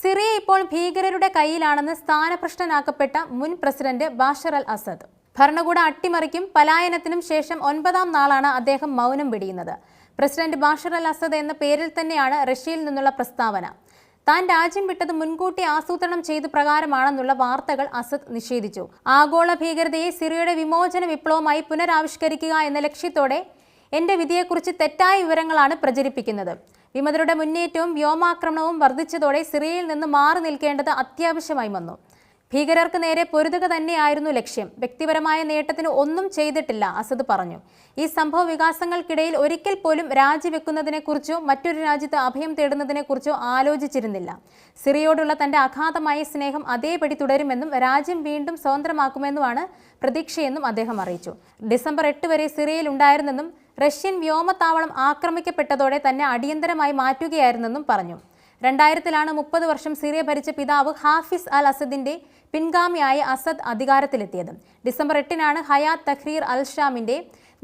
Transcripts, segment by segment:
Syria ഇപ്പോൾ ഭീകരരുടെ കയ്യിലാണെന്ന് സ്ഥാനഭ്രഷ്ടനാക്കപ്പെട്ട മുൻ പ്രസിഡന്റ് ബാഷർ അൽ അസദ്. ഭരണകൂട അട്ടിമറിക്കും പലായനത്തിനും ശേഷം ഒൻപതാം നാളാണ് അദ്ദേഹം മൗനം വെടിയുന്നത്. പ്രസിഡന്റ് ബാഷർ അൽ അസദ് എന്ന പേരിൽ തന്നെയാണ് റഷ്യയിൽ നിന്നുള്ള പ്രസ്താവന. താൻ രാജ്യം വിട്ടത് മുൻകൂട്ടി ആസൂത്രണം ചെയ്ത പ്രകാരമാണെന്നുള്ള വാർത്തകൾ അസദ് നിഷേധിച്ചു. ആഗോള ഭീകരതയെ സിറിയയുടെ വിമോചന വിപ്ലവമായി പുനരാവിഷ്കരിക്കുക എന്ന ലക്ഷ്യത്തോടെ എന്റെ വിധിയെക്കുറിച്ച് തെറ്റായ വിവരങ്ങളാണ് പ്രചരിപ്പിക്കുന്നത്. വിമതരുടെ മുന്നേറ്റവും വ്യോമാക്രമണവും വർദ്ധിച്ചതോടെ സിറിയയിൽ നിന്ന് മാറി നിൽക്കേണ്ടത് അത്യാവശ്യമായി വന്നു. ഭീകരർക്ക് നേരെ പൊരുതുക തന്നെയായിരുന്നു ലക്ഷ്യം. വ്യക്തിപരമായ നേട്ടത്തിന് ഒന്നും ചെയ്തിട്ടില്ല അസദ് പറഞ്ഞു. ഈ സംഭവ വികാസങ്ങൾക്കിടയിൽ ഒരിക്കൽ പോലും രാജിവെക്കുന്നതിനെക്കുറിച്ചോ മറ്റൊരു രാജ്യത്ത് അഭയം തേടുന്നതിനെക്കുറിച്ചോ ആലോചിച്ചിരുന്നില്ല. സിറിയോടുള്ള തന്റെ അഗാധമായ സ്നേഹം അതേപടി തുടരുമെന്നും രാജ്യം വീണ്ടും സ്വതന്ത്രമാക്കുമെന്നുമാണ് പ്രതീക്ഷയെന്നും അദ്ദേഹം അറിയിച്ചു. ഡിസംബർ എട്ട് വരെ സിറിയയിൽ ഉണ്ടായിരുന്നെന്നും റഷ്യൻ വ്യോമത്താവളം ആക്രമിക്കപ്പെട്ടതോടെ തന്നെ അടിയന്തരമായി മാറ്റുകയായിരുന്നെന്നും പറഞ്ഞു. രണ്ടായിരത്തിലാണ് മുപ്പത് വർഷം സിറിയ ഭരിച്ച പിതാവ് ഹാഫിസ് അൽ അസദിന്റെ പിൻഗാമിയായ അസദ് അധികാരത്തിലെത്തിയത്. ഡിസംബർ എട്ടിനാണ് ഹയാത്ത് തഹ്രീർ അൽ ഷാമിന്റെ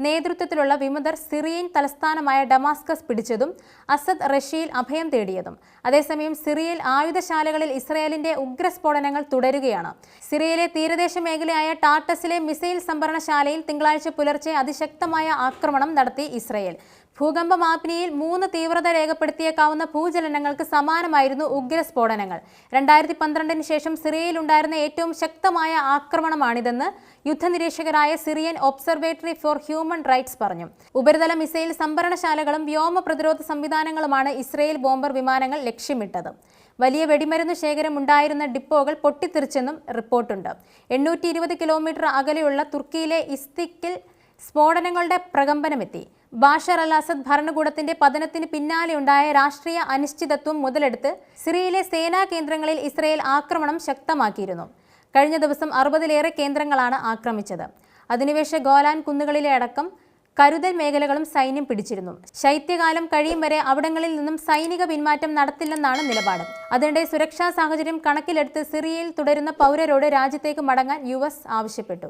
നേതൃത്വത്തിലുള്ള വിമതർ സിറിയൻ തലസ്ഥാനമായ ഡമാസ്കസ് പിടിച്ചതും അസദ് റഷ്യയിൽ അഭയം തേടിയതും. അതേസമയം സിറിയയിൽ ആയുധശാലകളിൽ ഇസ്രയേലിന്റെ ഉഗ്രസ്ഫോടനങ്ങൾ തുടരുകയാണ്. സിറിയയിലെ തീരദേശ മേഖലയായ ടാർട്ടസിലെ മിസൈൽ സംഭരണശാലയിൽ തിങ്കളാഴ്ച പുലർച്ചെ അതിശക്തമായ ആക്രമണം നടത്തി ഇസ്രയേൽ. ഭൂകമ്പ മാപ്പിനിയിൽ മൂന്ന് തീവ്രത രേഖപ്പെടുത്തിയേക്കാവുന്ന ഭൂചലനങ്ങൾക്ക് സമാനമായിരുന്നു ഉഗ്രസ്ഫോടനങ്ങൾ രണ്ടായിരത്തി പന്ത്രണ്ടിന് ശേഷം സിറിയയിൽ ഉണ്ടായിരുന്ന ഏറ്റവും ശക്തമായ ആക്രമണമാണിതെന്ന് യുദ്ധനിരീക്ഷകരായ Syrian observatory for human rights പറഞ്ഞു. ഉപരിതല മിസൈൽ സംഭരണശാലകളും വ്യോമ പ്രതിരോധ സംവിധാനങ്ങളുമാണ് ഇസ്രയേൽ ബോംബർ വിമാനങ്ങൾ ലക്ഷ്യമിട്ടത്. വലിയ വെടിമരുന്ന് ശേഖരം ഉണ്ടായിരുന്ന ഡിപ്പോകൾ പൊട്ടിത്തെറിച്ചെന്നും റിപ്പോർട്ടുണ്ട്. എണ്ണൂറ്റി കിലോമീറ്റർ അകലെയുള്ള തുർക്കിയിലെ ഇസ്തിക്കിൽ സ്ഫോടനങ്ങളുടെ പ്രകമ്പനമെത്തി. ബാഷർ അൽ അസദ് ഭരണകൂടത്തിന്റെ പതനത്തിന് പിന്നാലെ ഉണ്ടായ രാഷ്ട്രീയ അനിശ്ചിതത്വം മുതലെടുത്ത് സിറിയയിലെ സേനാ കേന്ദ്രങ്ങളിൽ ഇസ്രയേൽ ആക്രമണം ശക്തമാക്കിയിരുന്നു. കഴിഞ്ഞ ദിവസം അറുപതിലേറെ കേന്ദ്രങ്ങളാണ് ആക്രമിച്ചത്. അധിനിവേശ ഗോലാൻ കുന്നുകളിലെ അടക്കം കരുതൽ മേഖലകളും സൈന്യം പിടിച്ചിരുന്നു. ശൈത്യകാലം കഴിയും വരെ അവിടങ്ങളിൽ നിന്നും സൈനിക പിന്മാറ്റം നടത്തില്ലെന്നാണ് നിലപാട്. അതിനിടെ സുരക്ഷാ സാഹചര്യം കണക്കിലെടുത്ത് സിറിയയിൽ തുടരുന്ന പൗരരോട് രാജ്യത്തേക്ക് മടങ്ങാൻ യു ആവശ്യപ്പെട്ടു.